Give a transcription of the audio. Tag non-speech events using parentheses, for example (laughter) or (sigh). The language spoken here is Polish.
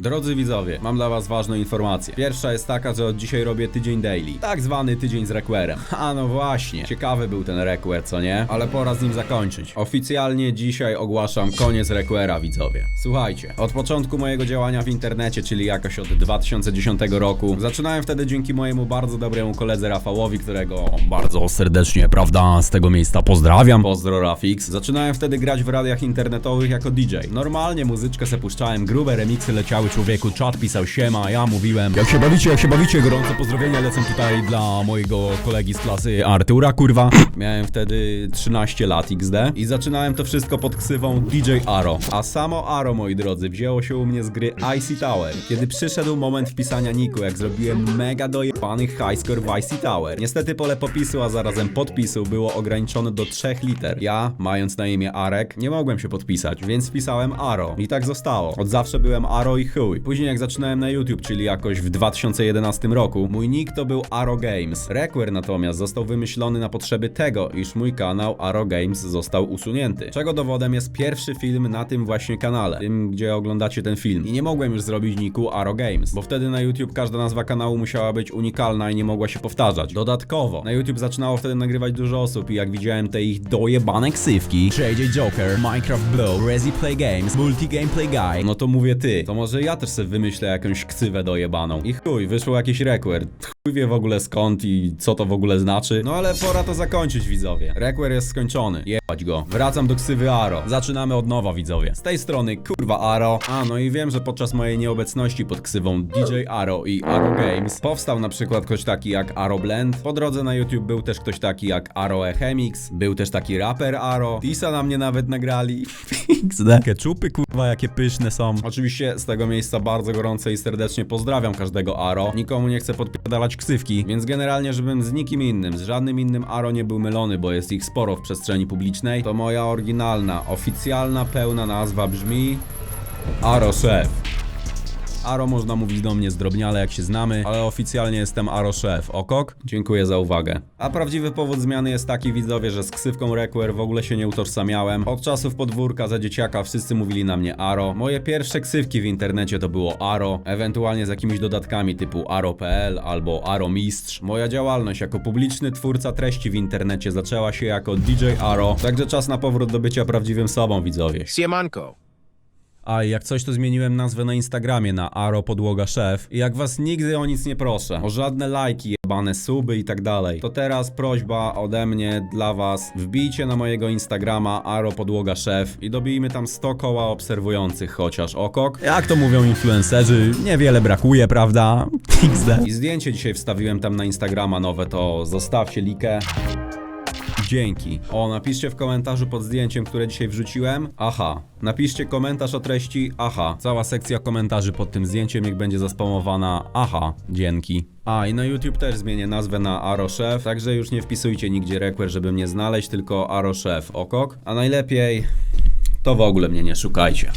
Drodzy widzowie, mam dla was ważną informację. Pierwsza jest taka, że od dzisiaj robię tydzień daily. Tak zwany tydzień z Requerem. (laughs) A no właśnie, ciekawy był ten Requer, co nie? Ale pora z nim zakończyć. Oficjalnie dzisiaj ogłaszam koniec Requera, widzowie. Słuchajcie, od początku mojego działania w internecie, czyli jakoś od 2010 roku, zaczynałem wtedy dzięki mojemu bardzo dobremu koledze Rafałowi, którego bardzo serdecznie, prawda, z tego miejsca pozdrawiam. Pozdro Rafix. Zaczynałem wtedy grać w radiach internetowych jako DJ. Normalnie muzyczkę se puszczałem, grube remiksy leciały człowieku, czat pisał siema, ja mówiłem Jak się bawicie, jak się bawicie, gorące pozdrowienia lecą tutaj dla mojego kolegi z klasy Artura, kurwa. (clears throat) Miałem wtedy 13 lat XD i zaczynałem to wszystko pod ksywą DJ Aro. A samo Aro, moi drodzy, wzięło się u mnie z gry Icy Tower. Kiedy przyszedł moment wpisania niku, jak zrobiłem mega dojebany highscore w Icy Tower. Niestety pole popisu, a zarazem podpisu było ograniczone do 3 liter. Ja, mając na imię Arek, nie mogłem się podpisać, więc wpisałem Aro. I tak zostało. Od zawsze byłem Aro i Później jak zaczynałem na YouTube, czyli jakoś w 2011 roku, mój nick to był Aro Games. Requer natomiast został wymyślony na potrzeby tego, iż mój kanał Aro Games został usunięty. Czego dowodem jest pierwszy film na tym właśnie kanale, tym gdzie oglądacie ten film. I nie mogłem już zrobić niku Aro Games, bo wtedy na YouTube każda nazwa kanału musiała być unikalna i nie mogła się powtarzać. Dodatkowo, na YouTube zaczynało wtedy nagrywać dużo osób i jak widziałem te ich dojebane ksywki, JJ Joker, Minecraft Blow, Rezi Play Games, Multi Gameplay Guy, no to mówię ty, to może ja też sobie wymyślę jakąś ksywę dojebaną. I chuj, wyszło jakiś requer. Chuj wie w ogóle skąd i co to w ogóle znaczy. No ale pora to zakończyć, widzowie. Requer jest skończony. Jebać go. Wracam do ksywy Aro. Zaczynamy od nowa, widzowie. Z tej strony, kurwa Aro. A, no i wiem, że podczas mojej nieobecności pod ksywą DJ Aro i Aro Games powstał na przykład ktoś taki jak Aro Blend. Po drodze na YouTube był też ktoś taki jak Aro Echemix. Był też taki raper Aro. Tisa na mnie nawet nagrali. (laughs) XD. Keczupy, kurwa, jakie pyszne są. Oczywiście z tego miejsca bardzo gorąco i serdecznie pozdrawiam każdego Aro. Nikomu nie chcę podpierdalać ksywki, więc generalnie, żebym z nikim innym, z żadnym innym Aro nie był mylony, bo jest ich sporo w przestrzeni publicznej, to moja oryginalna, oficjalna, pełna nazwa brzmi Aro Szef. Aro można mówić do mnie zdrobniale jak się znamy, ale oficjalnie jestem Aro Szef. Okok? Dziękuję za uwagę. A prawdziwy powód zmiany jest taki widzowie, że z ksywką Requer w ogóle się nie utożsamiałem. Od czasów podwórka za dzieciaka wszyscy mówili na mnie Aro. Moje pierwsze ksywki w internecie to było Aro, ewentualnie z jakimiś dodatkami typu Aro.pl albo Aro Mistrz. Moja działalność jako publiczny twórca treści w internecie zaczęła się jako DJ Aro, także czas na powrót do bycia prawdziwym sobą widzowie. Siemanko. A jak coś, to zmieniłem nazwę na Instagramie na Aro Podłoga Szef. I jak was nigdy o nic nie proszę, o żadne lajki, jebane suby i tak dalej, to teraz prośba ode mnie dla was, wbijcie na mojego Instagrama Aro Podłoga Szef i dobijmy tam 100 koła obserwujących chociaż okok. Jak to mówią influencerzy, niewiele brakuje, prawda? (laughs) XD. I zdjęcie dzisiaj wstawiłem tam na Instagrama nowe, to zostawcie likę. Dzięki. O, napiszcie w komentarzu pod zdjęciem, które dzisiaj wrzuciłem. Aha. Napiszcie komentarz o treści. Aha. Cała sekcja komentarzy pod tym zdjęciem niech będzie zaspamowana. Aha. Dzięki. A, i na YouTube też zmienię nazwę na Aroszef, także już nie wpisujcie nigdzie Requer, żeby mnie znaleźć, tylko Aroszef. Okok? A najlepiej to w ogóle mnie nie szukajcie.